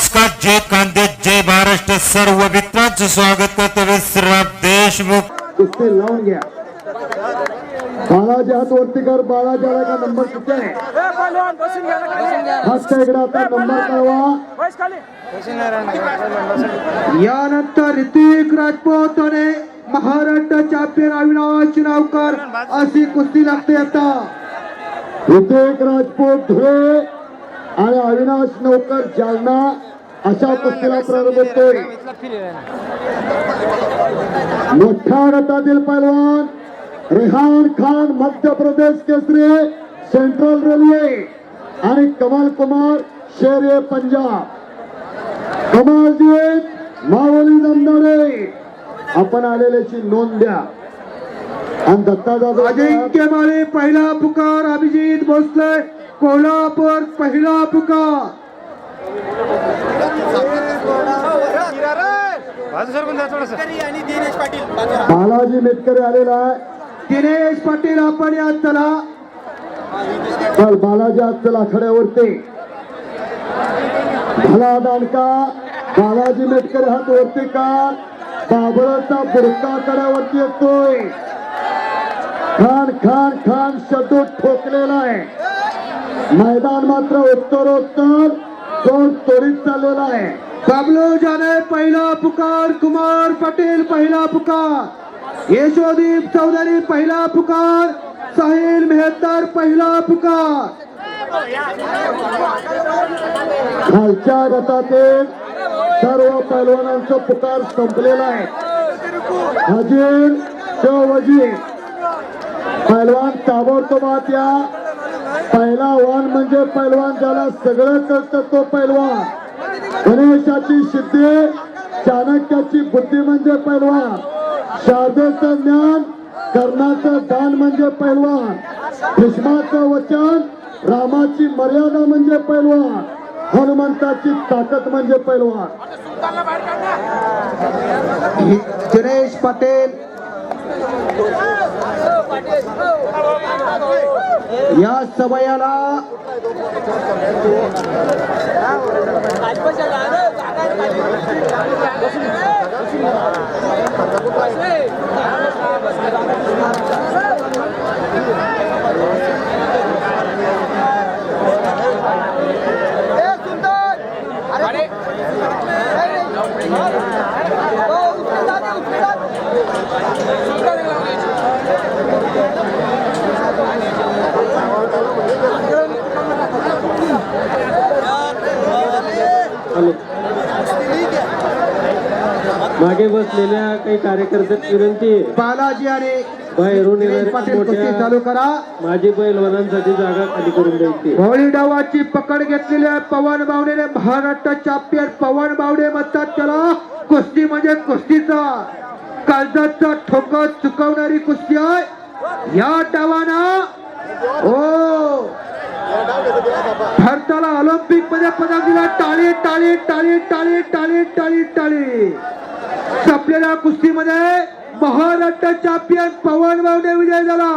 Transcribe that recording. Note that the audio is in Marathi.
नमस्कार जय कांदे जय महाराष्ट्र. सर्व मित्रांचं स्वागत करतो विश्राम देशमुख. कुस्ती लावून घ्या बालाजी हात वरती कर बालाजीला का नंबर किती आहे हात इकडे आता नंबर कळवा यानंतर ऋतिक राजपूत आणि महाराष्ट्र चॅम्पियन अविनाश नावकर अशी कुस्ती लागते आता. ऋतिक राजपूत धुळे आणि अविनाश नौकर जालना अशा कुस्तीला प्रारंभ होतोय. मोठ्या गटातील पैलवान रेहान खान मध्य प्रदेश केसरी सेंट्रल रेल्वे आणि कमल कुमार शेर पंजाब. कमालजीत मावली दमदारे. आपण आलेल्याची नोंद द्या. आणि दत्ता दादा अजिंक्य माळे पहिला पुकार अभिजित भोसले. कोल्हापूर पहिला पुकार बालाजी मेटकरी आलेला आहे. दिनेश पाटील आपण यात चला. तर बालाजी आज चला खड्यावरती. भला दांडका बालाजी मेटकरी हात वरती का? बाबळाचा बुडका कड्यावरती येतोय. खान खान खान शतू ठोकलेला आहे. मैदान मात्र उत्तरोत्तर. जोर त्वरित चाललेला आहे. बाबलो जाने पहिला पुकार कुमार पटेल पहिला पुकार. यशोदीप चौधरी पहिला पुकार साहिल मेहतर पहिला पुकार. खालच्या गटातील सर्व पैलवानांचा पुकार संपलेला आहे. हजीर शिव वजीर पैलवान ताबडतोबात या. पहिला म्हणजे पैलवान ज्याला सगळं कळतं तो पैलवान. गणेशाची सिद्धी चाणक्याची बुद्धी म्हणजे पैलवान. शारदेचं ज्ञान कर्णाचं दान म्हणजे पैलवान. भीष्माचं वचन रामाची मर्यादा म्हणजे पैलवान. हनुमंताची ताकद म्हणजे पैलवान. गणेश पाटील. या समयाला समयाला मागे बसलेल्या काही कार्यकर्त्यांची विनंती आहे. बालाजी आणि बाहेरून येणाऱ्या पाटील कुस्ती मोठ्या चालू करा. माजी बैलवानांसाठी जागा खाली करून द्यायची. होळी डावाची पकड घेतलेली आहे पवन बावडेने. महाराष्ट्र चॅम्पियन पवन बावडे म्हणतात त्याला कुस्ती म्हणजे कुस्तीचा. काळजाचा ठोका चुकवणारी कुस्ती आहे. या डावाना हो भारताला ऑलिम्पिकमध्ये पदक दिला टाळी टाळी टाळी टाळी टाळी टाळी टाळी. संपलेल्या कुस्तीमध्ये महाराष्ट्र चॅम्पियन पवन बावडे विजय झाला.